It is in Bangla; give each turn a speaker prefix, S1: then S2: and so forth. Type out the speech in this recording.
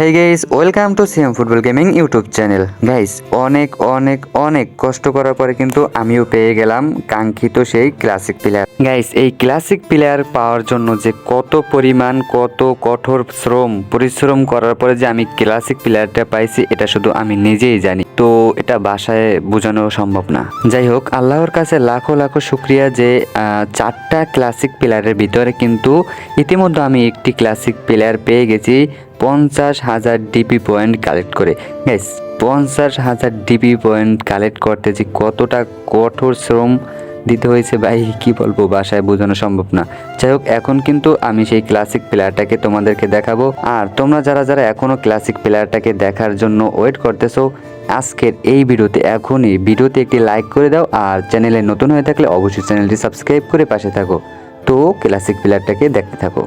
S1: Hey guys welcome to CM football gaming YouTube channel guys অনেক অনেক অনেক কষ্ট করার পরে কিন্তু আমিও পেয়ে গেলাম কাঙ্ক্ষিত সেই ক্লাসিক প্লেয়ার গাইস এই ক্লাসিক প্লেয়ার পাওয়ার জন্য যে কত পরিমাণ, কত কঠোর শ্রম, পরিশ্রম করার পরে যে আমি ক্লাসিক প্লেয়ারটা পাইছি, এটা শুধু আমি নিজেই জানি। তো এটা বাসায় বোঝানো সম্ভব না। যাই হোক, আল্লাহর কাছে লাখো লাখো শুক্রিয়া যে চারটা ক্লাসিক প্লেয়ারের ভিতরে কিন্তু ইতিমধ্যে আমি একটি ক্লাসিক প্লেয়ার পেয়ে গেছি। পঞ্চাশ হাজার ডিপি পয়েন্ট কালেক্ট করে। গ্যাস পঞ্চাশ হাজার ডিপি পয়েন্ট কালেক্ট করতে যে কতটা কঠোর শ্রম দিতে হয়েছে ভাই, কি বলব, বাসায় বোঝানো সম্ভব না। যাই হোক, এখন কিন্তু আমি সেই ক্লাসিক প্লেয়ারটাকে তোমাদেরকে দেখাবো। আর তোমরা যারা যারা এখনও ক্লাসিক প্লেয়ারটাকে দেখার জন্য ওয়েট করতেছো, আজকের এই ভিডিওতে এখনই ভিডিওতে একটি লাইক করে দাও। আর চ্যানেলে নতুন হয়ে থাকলে অবশ্যই চ্যানেলটি সাবস্ক্রাইব করে পাশে থাকো। তো ক্লাসিক প্লেয়ারটাকে দেখতে থাকো।